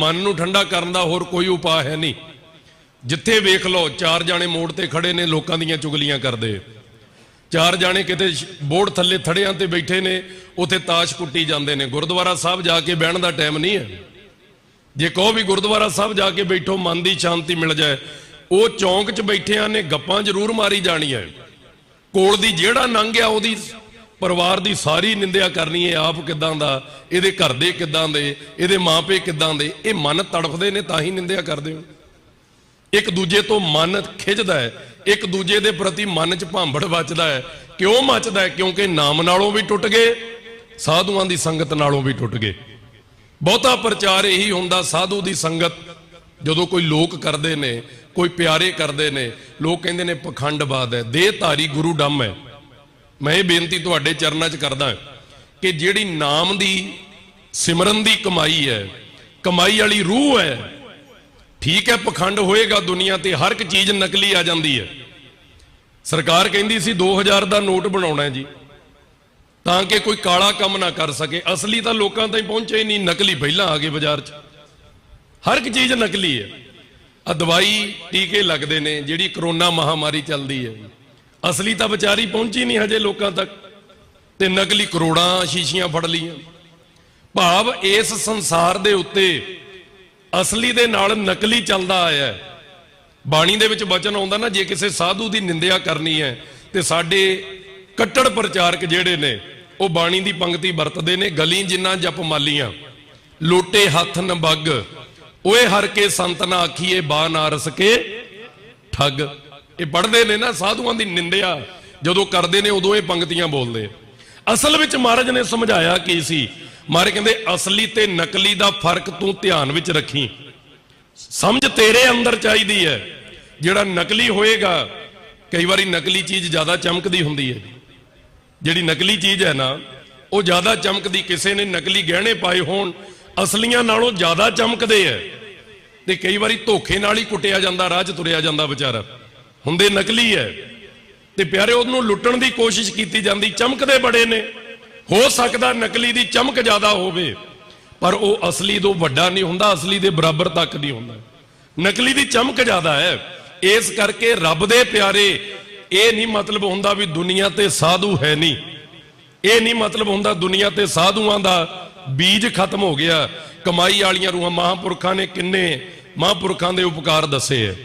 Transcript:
ਮਨ ਨੂੰ ਠੰਡਾ ਕਰਨ ਦਾ ਹੋਰ ਕੋਈ ਉਪਾਅ ਹੈ ਨਹੀਂ। ਜਿੱਥੇ ਵੇਖ ਲਓ, ਚਾਰ ਜਾਣੇ ਮੋੜ ਤੇ ਖੜੇ ਨੇ, ਲੋਕਾਂ ਦੀਆਂ ਚੁਗਲੀਆਂ ਕਰਦੇ। ਚਾਰ ਜਾਣੇ ਕਿਤੇ ਬੋਰਡ ਥੱਲੇ ਥੜਿਆਂ ਤੇ ਬੈਠੇ ਨੇ, ਉਥੇ ਤਾਸ਼ ਕੁੱਟੀ ਜਾਂਦੇ ਨੇ। ਗੁਰਦੁਆਰਾ ਸਾਹਿਬ ਜਾ ਕੇ ਬਹਿਣ ਦਾ ਟਾਈਮ ਨਹੀਂ ਹੈ। ਜੇ ਕਹੋ ਵੀ ਗੁਰਦੁਆਰਾ ਸਾਹਿਬ ਜਾ ਕੇ ਬੈਠੋ, ਮਨ ਦੀ ਸ਼ਾਂਤੀ ਮਿਲ ਜਾਏ। ਉਹ ਚੌਂਕ 'ਚ ਬੈਠਿਆਂ ਨੇ ਗੱਪਾਂ ਜ਼ਰੂਰ ਮਾਰੀ ਜਾਣੀਆਂ। ਕੋਲ ਦੀ ਜਿਹੜਾ ਲੰਘ ਆ, ਉਹਦੀ ਪਰਿਵਾਰ ਦੀ ਸਾਰੀ ਨਿੰਦਿਆ ਕਰਨੀ ਹੈ, ਆਪ ਕਿਦਾਂ ਦਾ? ਇਹਦੇ ਘਰ ਦੇ ਕਿਦਾਂ ਦੇ? ਇਹਦੇ ਮਾਪੇ ਕਿਦਾਂ ਦੇ? ਇਹ ਮਨ ਤੜਫਦੇ ਨੇ ਤਾਂ ਹੀ ਨਿੰਦਿਆ ਕਰਦੇ ਹੋ। ਇੱਕ ਦੂਜੇ ਤੋਂ ਮਨ ਖਿੱਚਦਾ ਹੈ, ਇੱਕ ਦੂਜੇ ਦੇ ਪ੍ਰਤੀ ਮਨ 'ਚ ਭਾਂਬੜ ਵੱਜਦਾ ਹੈ। ਕਿਉਂ ਮੱਚਦਾ ਹੈ? ਕਿਉਂਕਿ ਨਾਮ ਨਾਲੋਂ ਵੀ ਟੁੱਟ ਗਏ, ਸਾਧੂਆਂ ਦੀ ਸੰਗਤ ਨਾਲੋਂ ਵੀ ਟੁੱਟ ਗਏ। ਬਹੁਤਾ ਪ੍ਰਚਾਰ ਇਹੀ ਹੁੰਦਾ, ਸਾਧੂ ਦੀ ਸੰਗਤ ਜਦੋਂ ਕੋਈ ਲੋਕ ਕਰਦੇ ਨੇ, ਕੋਈ ਪਿਆਰੇ ਕਰਦੇ ਨੇ, ਲੋਕ ਕਹਿੰਦੇ ਨੇ, ਪਖੰਡਵਾਦ ਹੈ ਦੇਹ ਧਾਰੀ ਗੁਰੂ ਡੰਮ ਹੈ। ਮੈਂ ਇਹ ਬੇਨਤੀ ਤੁਹਾਡੇ ਚਰਨਾਂ 'ਚ ਕਰਦਾ ਕਿ ਜਿਹੜੀ ਨਾਮ ਦੀ, ਸਿਮਰਨ ਦੀ ਕਮਾਈ ਹੈ, ਕਮਾਈ ਵਾਲੀ ਰੂਹ ਹੈ, ਠੀਕ ਹੈ, ਪਖੰਡ ਹੋਏਗਾ ਦੁਨੀਆ ਤੇ, ਹਰ ਇੱਕ ਚੀਜ਼ ਨਕਲੀ ਆ ਜਾਂਦੀ ਹੈ। ਸਰਕਾਰ ਕਹਿੰਦੀ ਸੀ 2000 ਦਾ ਨੋਟ ਬਣਾਉਣਾ ਹੈ ਜੀ, ਤਾਂ ਕਿ ਕੋਈ ਕਾਲਾ ਕੰਮ ਨਾ ਕਰ ਸਕੇ। ਅਸਲੀ ਤਾਂ ਲੋਕਾਂ ਤਾਈਂ ਪਹੁੰਚੇ ਹੀ ਨਹੀਂ, ਨਕਲੀ ਪਹਿਲਾਂ ਆ ਗਏ ਬਾਜ਼ਾਰ 'ਚ। ਹਰ ਇੱਕ ਚੀਜ਼ ਨਕਲੀ ਹੈ। ਆ ਦਵਾਈ ਟੀਕੇ ਲੱਗਦੇ ਨੇ, ਜਿਹੜੀ ਕਰੋਨਾ ਮਹਾਮਾਰੀ ਚੱਲਦੀ ਹੈ। ਅਸਲੀ ਤਾਂ ਵਿਚਾਰੀ ਪਹੁੰਚੀ ਨਹੀਂ ਹਜੇ ਲੋਕਾਂ ਤੱਕ। ਤੇ ਨਕਲੀ ਕਰੋੜਾਂ ਸ਼ੀਸ਼ੀਆਂ ਫੜ ਲਈਆਂ। ਭਾਵ ਇਸ ਸੰਸਾਰ ਦੇ ਉੱਤੇ ਅਸਲੀ ਦੇ ਨਾਲ ਨਕਲੀ ਚੱਲਦਾ ਆਇਆ ਬਾਣੀ ਦੇ ਵਿੱਚ ਬਚਨ ਆਉਂਦਾ ਨਾ, ਜੇ ਕਿਸੇ ਸਾਧੂ ਦੀ ਨਿੰਦਿਆ ਕਰਨੀ ਹੈ, ਤੇ ਸਾਡੇ ਕੱਟੜ ਪ੍ਰਚਾਰਕ ਜਿਹੜੇ ਨੇ, ਉਹ ਬਾਣੀ ਦੀ ਪੰਕਤੀ ਵਰਤਦੇ ਨੇ ਗਲੀ ਜਿੰਨਾ ਜਪ ਮਾਲੀਆਂ। ਲੋਟੇ ਹੱਥ ਨਬੱਗ ਓਏ ਹਰ ਕੇ ਸੰਤ ਨਾ ਆਖੀਏ, ਬਾ ਨਾ ਰਸ ਕੇ ਠੱਗ। ਇਹ ਪੜ੍ਹਦੇ ਨੇ ਨਾ, ਸਾਧੂਆਂ ਦੀ ਨਿੰਦਿਆ ਜਦੋਂ ਕਰਦੇ ਨੇ, ਉਦੋਂ ਇਹ ਪੰਕਤੀਆਂ ਬੋਲਦੇ ਅਸਲ ਵਿੱਚ ਮਹਾਰਾਜ ਨੇ ਸਮਝਾਇਆ ਕੀ ਸੀ? ਮਹਾਰਾਜ ਕਹਿੰਦੇ, ਅਸਲੀ ਤੇ ਨਕਲੀ ਦਾ ਫ਼ਰਕ ਤੂੰ ਧਿਆਨ ਵਿੱਚ ਰੱਖੀ। ਸਮਝ ਤੇਰੇ ਅੰਦਰ ਚਾਹੀਦੀ ਹੈ। ਜਿਹੜਾ ਨਕਲੀ ਹੋਏਗਾ, ਕਈ ਵਾਰੀ ਨਕਲੀ ਚੀਜ਼ ਜ਼ਿਆਦਾ ਚਮਕਦੀ ਹੁੰਦੀ ਹੈ। ਜਿਹੜੀ ਨਕਲੀ ਚੀਜ਼ ਹੈ ਨਾ, ਉਹ ਜ਼ਿਆਦਾ ਚਮਕਦੀ, ਕਿਸੇ ਨੇ ਨਕਲੀ ਗਹਿਣੇ ਪਾਏ ਹੋਣ, ਅਸਲੀਆਂ ਨਾਲੋਂ ਜ਼ਿਆਦਾ ਚਮਕਦੇ ਐ ਤੇ ਕਈ ਵਾਰੀ ਧੋਖੇ ਨਾਲ ਹੀ ਕੁੱਟਿਆ ਜਾਂਦਾ, ਰਾਹ 'ਚ ਤੁਰਿਆ ਜਾਂਦਾ ਵਿਚਾਰਾ। ਹੁੰਦੇ ਨਕਲੀ ਹੈ। ਤੇ ਪਿਆਰੇ, ਉਹਨੂੰ ਲੁੱਟਣ ਦੀ ਕੋਸ਼ਿਸ਼ ਕੀਤੀ ਜਾਂਦੀ, ਚਮਕਦੇ ਬੜੇ ਨੇ। ਹੋ ਸਕਦਾ ਨਕਲੀ ਦੀ ਚਮਕ ਜ਼ਿਆਦਾ ਹੋਵੇ, ਪਰ ਉਹ ਅਸਲੀ ਤੋਂ ਵੱਡਾ ਨਹੀਂ ਹੁੰਦਾ, ਅਸਲੀ ਦੇ ਬਰਾਬਰ ਤੱਕ ਨਹੀਂ ਹੁੰਦਾ। ਨਕਲੀ ਦੀ ਚਮਕ ਜ਼ਿਆਦਾ ਹੈ। ਇਸ ਕਰਕੇ ਰੱਬ ਦੇ ਪਿਆਰੇ, ਇਹ ਨਹੀਂ ਮਤਲਬ ਹੁੰਦਾ ਵੀ ਦੁਨੀਆ ਤੇ ਸਾਧੂ ਹੈ ਨਹੀਂ। ਇਹ ਨਹੀਂ ਮਤਲਬ ਹੁੰਦਾ ਦੁਨੀਆ ਤੇ ਸਾਧੂਆਂ ਦਾ ਬੀਜ ਖਤਮ ਹੋ ਗਿਆ। ਕਮਾਈ ਵਾਲੀਆਂ ਰੂਹਾਂ ਮਹਾਂਪੁਰਖਾਂ ਨੇ ਕਿੰਨੇ ਮਹਾਂਪੁਰਖਾਂ ਦੇ ਉਪਕਾਰ ਦੱਸੇ ਹੈ।